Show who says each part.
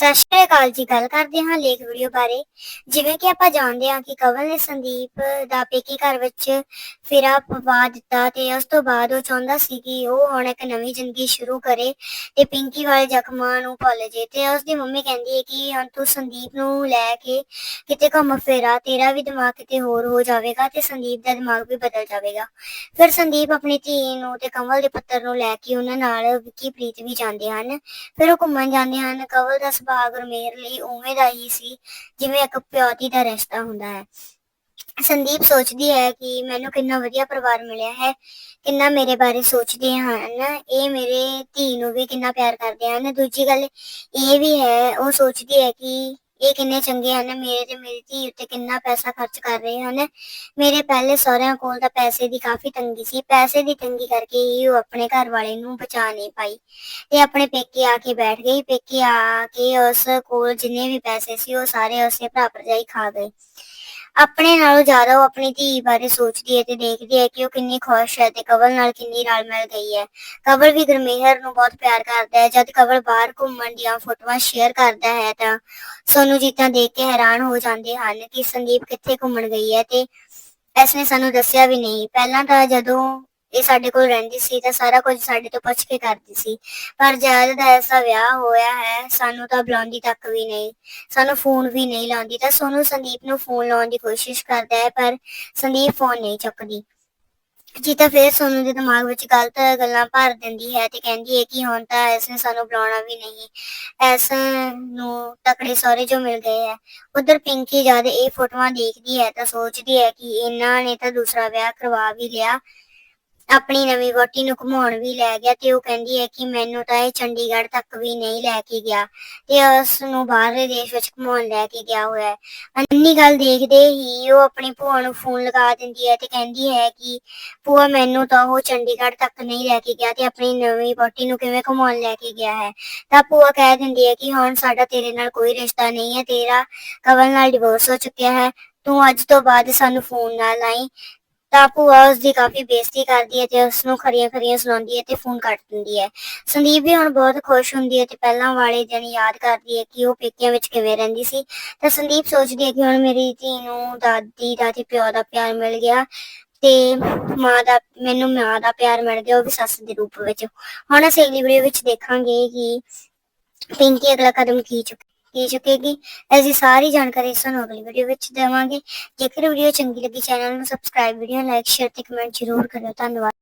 Speaker 1: ਸਤਿ ਸ਼੍ਰੀ ਅਕਾਲ ਜੀ। ਗੱਲ ਕਰਦੇ ਹਾਂ ਲੇਖ ਵੀਡੀਓ ਬਾਰੇ। ਜਿਵੇਂ ਕਿ ਆਪਾਂ ਜਾਣਦੇ ਹਾਂ ਕਿ ਕਵਲ ਨੇ ਸੰਦੀਪ ਦਾ ਪੇਕੀ ਘਰ ਵਿੱਚ ਫੇਰਾ ਪਵਾ ਦਿੱਤਾ ਤੇ ਉਸ ਤੋਂ ਬਾਅਦ ਉਹ ਚਾਹੁੰਦਾ ਸੀ ਕਿ ਉਹ ਹੁਣ ਇੱਕ ਨਵੀਂ ਜ਼ਿੰਦਗੀ ਸ਼ੁਰੂ ਕਰੇ ਤੇ ਪਿੰਕੀ ਵਾਲੇ ਜ਼ਖਮਾਂ ਨੂੰ ਭੁੱਲ ਜੇ ਤੇ ਉਸ ਦੀ ਮੰਮੀ ਕਹਿੰਦੀ ਹੈ ਕਿ ਹੁਣ ਤੂੰ ਸੰਦੀਪ ਨੂੰ ਲੈ ਕੇ ਕਿਤੇ ਘੁੰਮ ਫੇਰਾ, ਤੇਰਾ ਵੀ ਦਿਮਾਗ ਕਿਤੇ ਹੋਰ ਹੋ ਜਾਵੇਗਾ ਤੇ ਸੰਦੀਪ ਦਾ ਦਿਮਾਗ ਵੀ ਬਦਲ ਜਾਵੇਗਾ। ਫਿਰ ਸੰਦੀਪ ਆਪਣੀ ਧੀ ਨੂੰ ਤੇ ਕਮਲ ਦੇ ਪੁੱਤਰ ਨੂੰ ਲੈ ਕੇ ਉਹਨਾਂ ਨਾਲ ਵਿੱਕੀ ਪ੍ਰੀਤ ਵੀ ਜਾਂਦੇ ਹਨ। ਫਿਰ ਉਹ ਘੁੰਮਣ ਜਾਂਦੇ ਹਨ। ਕਵਲ ਦਾ ਸੁਭਾਅ ਗੁਰਮੇਰ ਲਈ ਉਵੇਂ ਦਾ ਹੀ ਸੀ, ਜਿਵੇਂ ਇੱਕ ਪਿਓਤੀ ਦਾ ਰਿਸ਼ਤਾ ਹੁੰਦਾ ਹੈ। ਸੰਦੀਪ ਸੋਚਦੀ ਹੈ ਕਿ ਮੈਨੂੰ ਕਿੰਨਾ ਵਧੀਆ ਪਰਿਵਾਰ ਮਿਲਿਆ ਹੈ, ਕਿੰਨਾ ਮੇਰੇ ਬਾਰੇ ਸੋਚਦੇ ਹਨ, ਇਹ ਮੇਰੇ ਧੀ ਨੂੰ ਵੀ ਕਿੰਨਾ ਪਿਆਰ ਕਰਦੇ ਹਨ। ਦੂਜੀ ਗੱਲ ਇਹ ਵੀ ਹੈ, ਉਹ ਸੋਚਦੀ ਹੈ ਕਿ ਇਹ ਕਿੰਨੇ ਚੰਗੇ ਹਨ, ਮੇਰੇ ਤੇ ਮੇਰੀ ਧੀ ਉੱਤੇ ਕਿੰਨਾ ਪੈਸਾ ਖਰਚ ਕਰ ਰਹੇ ਹਨ। ਮੇਰੇ ਪਹਿਲੇ ਸਹੁਰਿਆਂ ਕੋਲ ਤਾਂ ਪੈਸੇ ਦੀ ਕਾਫੀ ਤੰਗੀ ਸੀ, ਪੈਸੇ ਦੀ ਤੰਗੀ ਕਰਕੇ ਹੀ ਉਹ ਆਪਣੇ ਘਰ ਵਾਲੇ ਨੂੰ ਬਚਾ ਨਹੀਂ ਪਾਈ। ਤੇ ਆਪਣੇ ਪੇਕੇ ਆ ਕੇ ਬੈਠ ਗਈ, ਪੇਕੇ ਆ ਕੇ ਉਸ ਕੋਲ ਜਿੰਨੇ ਵੀ ਪੈਸੇ ਸੀ ਉਹ ਸਾਰੇ ਉਸੇ ਭਰਾ ਭਰਜਾਈ ਖਾ ਗਏ। ਆਪਣੇ ਨਾਲੋਂ ਜ਼ਿਆਦਾ ਉਹ ਆਪਣੀ ਧੀ ਬਾਰੇ ਸੋਚਦੀ ਹੈ ਤੇ ਦੇਖਦੀ ਹੈ ਕਿ ਉਹ ਕਿੰਨੀ ਖੁਸ਼ ਹੈ ਤੇ ਕਵਲ ਨਾਲ ਕਿੰਨੀ ਰਲ ਮਿਲ ਗਈ ਹੈ। ਕਵਲ ਵੀ ਗੁਰਮੇਹਰ ਨੂੰ ਬਹੁਤ ਪਿਆਰ ਕਰਦਾ ਹੈ। ਜਦ ਕਵਲ ਬਾਹਰ ਘੁੰਮਣ ਦੀਆਂ ਫੋਟੋਆਂ ਸ਼ੇਅਰ ਕਰਦਾ ਹੈ ਤਾਂ ਸੋਨੂ ਜੀਤਾਂ ਦੇਖ ਕੇ ਹੈਰਾਨ ਹੋ ਜਾਂਦੇ ਹਨ ਕਿ ਸੰਦੀਪ ਕਿੱਥੇ ਘੁੰਮਣ ਗਈ ਹੈ ਤੇ ਇਸਨੇ ਸਾਨੂੰ ਦੱਸਿਆ ਵੀ ਨਹੀਂ। ਪਹਿਲਾਂ ਤਾਂ ਜਦੋਂ ਇਹ ਸਾਡੇ ਕੋਲ ਰਹਿੰਦੀ ਸੀ ਤਾਂ ਸਾਰਾ ਕੁਝ ਸਾਡੇ ਤੋਂ ਪੁੱਛ ਕੇ ਕਰਦੀ ਸੀ। ਪਰ ਜਦ ਦਾ ਐਸਾ ਵਿਆਹ ਹੋਇਆ ਹੈ, ਸਾਨੂੰ ਤਾਂ ਬੁਲਾਉਂਦੀ ਤੱਕ ਵੀ ਨਹੀਂ। ਸਾਨੂੰ ਫੋਨ ਵੀ ਨਹੀਂ ਲਾਉਂਦੀ ਤਾਂ ਸੋਨੂੰ ਸੰਦੀਪ ਨੂੰ ਫੋਨ ਲਾਉਣ ਦੀ ਕੋਸ਼ਿਸ਼ ਕਰਦਾ ਹੈ, ਪਰ ਸੰਦੀਪ ਫੋਨ ਨਹੀਂ ਚੱਕਦੀ। ਜੀਤਾ ਫਿਰ ਸੋਨੂੰ ਦੇ ਦਿਮਾਗ ਵਿੱਚ ਗਲਤ ਗੱਲਾਂ ਭਰ ਦਿੰਦੀ ਹੈ ਤੇ ਕਹਿੰਦੀ ਹੈ ਕਿ ਹੁਣ ਤਾਂ ਇਸਨੇ ਸਾਨੂੰ ਬੁਲਾਉਣਾ ਵੀ ਨਹੀਂ। ਐਸ ਨੂੰ ਤਕੜੇ ਸਹੁਰੇ ਜੋ ਮਿਲ ਗਏ ਹੈ। ਉਧਰ ਪਿੰਕੀ ਜਦ ਇਹ ਫੋਟੋਆਂ ਦੇਖਦੀ ਹੈ ਤਾਂ ਸੋਚਦੀ ਹੈ ਕਿ ਇਹਨਾਂ ਨੇ ਤਾਂ ਦੂਸਰਾ ਵਿਆਹ ਕਰਵਾ ਵੀ ਲਿਆ। ਆਪਣੀ ਨਵੀਂ ਵੋਟੀ ਨੂੰ ਘੁਮਾਉਣ ਵੀ ਲੈ ਗਿਆ ਤੇ ਉਹ ਕਹਿੰਦੀ ਹੈ ਕਿ ਮੈਨੂੰ ਤਾਂ ਇਹ ਚੰਡੀਗੜ੍ਹ ਤੱਕ ਵੀ ਨਹੀਂ ਲੈ ਕੇ ਗਿਆ ਤੇ ਉਸ ਨੂੰ ਬਾਹਰਲੇ ਦੇਸ਼ ਵਿੱਚ ਘੁਮਾਉਣ ਲੈ ਕੇ ਗਿਆ ਹੋਇਆ ਹੈ। ਅੰਨੀ ਗੱਲ ਦੇਖਦੇ ਹੀ ਉਹ ਆਪਣੀ ਭੂਆ ਨੂੰ ਫੋਨ ਲਗਾ ਦਿੰਦੀ ਹੈ ਤੇ ਕਹਿੰਦੀ ਹੈ ਕਿ ਭੂਆ ਮੈਨੂੰ ਤਾਂ ਉਹ ਚੰਡੀਗੜ੍ਹ ਤੱਕ ਨਹੀਂ ਲੈ ਕੇ ਗਿਆ ਤੇ ਆਪਣੀ ਨਵੀਂ ਵੋਟੀ ਨੂੰ ਕਿਵੇਂ ਘੁਮਾਉਣ ਲੈ ਕੇ ਗਿਆ ਹੈ? ਤਾਂ ਭੂਆ ਕਹਿ ਦਿੰਦੀ ਹੈ ਕਿ ਹੁਣ ਸਾਡਾ ਤੇਰੇ ਨਾਲ ਕੋਈ ਰਿਸ਼ਤਾ ਨਹੀਂ ਹੈ, ਤੇਰਾ ਕਵਲ ਨਾਲ ਡਿਵੋਰਸ ਹੋ ਚੁੱਕਿਆ ਹੈ। ਤੂੰ ਅੱਜ ਤੋਂ ਬਾਅਦ ਸਾਨੂੰ ਫੋਨ ਨਾ ਲਾਈ। ਤਾਂ ਭੂਆ ਉਸ ਦੀ ਕਾਫੀ ਬੇਇੱਜ਼ਤੀ ਕਰਦੀ ਹੈ ਤੇ ਉਸ ਨੂੰ ਖਰੀਆਂ ਖਰੀਆਂ ਸੁਣਾਉਂਦੀ ਹੈ ਤੇ ਫੋਨ ਕੱਟ ਦਿੰਦੀ ਹੈ। ਸੰਦੀਪ ਵੀ ਹੁਣ ਬਹੁਤ ਖੁਸ਼ ਹੁੰਦੀ ਹੈ ਤੇ ਪਹਿਲਾਂ ਵਾਲੇ ਦਿਨ ਯਾਦ ਕਰਦੀ ਹੈ ਕਿ ਉਹ ਪੇਕਿਆਂ ਵਿੱਚ ਕਿਵੇਂ ਰਹਿੰਦੀ ਸੀ। ਤਾਂ ਸੰਦੀਪ ਸੋਚਦੀ ਹੈ ਕਿ ਹੁਣ ਮੇਰੀ ਧੀ ਨੂੰ ਦਾਦੀ ਦਾ ਤੇ ਪਿਓ ਦਾ ਪਿਆਰ ਮਿਲ ਗਿਆ ਤੇ ਮਾਂ ਦਾ, ਮੈਨੂੰ ਮਾਂ ਦਾ ਪਿਆਰ ਮਿਲ ਗਿਆ, ਉਹ ਵੀ ਸੱਸ ਦੇ ਰੂਪ ਵਿੱਚ। ਹੁਣ ਅਸੀਂ ਅਗਲੀ ਵੀਡੀਓ ਵਿੱਚ ਦੇਖਾਂਗੇ ਕਿ ਪਿੰਕੀ ਅਗਲਾ ਕਦਮ ਕੀ ਚੁੱਕ ਕੀ ਚੁੱਕੇਗੀ। ਐਸੀ ਸਾਰੀ ਜਾਣਕਾਰੀ ਸਾਨੂੰ ਅਗਲੀ ਵੀਡੀਓ ਵਿੱਚ ਦੇਵਾਂਗੇ। ਜੇਕਰ ਵੀਡੀਓ ਚੰਗੀ ਲੱਗੀ ਚੈਨਲ ਨੂੰ ਸਬਸਕ੍ਰਾਈਬ ਵੀਡੀਓ ਲਾਈਕ ਸ਼ੇਅਰ ਤੇ ਕਮੈਂਟ ਜ਼ਰੂਰ ਕਰਿਓ। ਧੰਨਵਾਦ।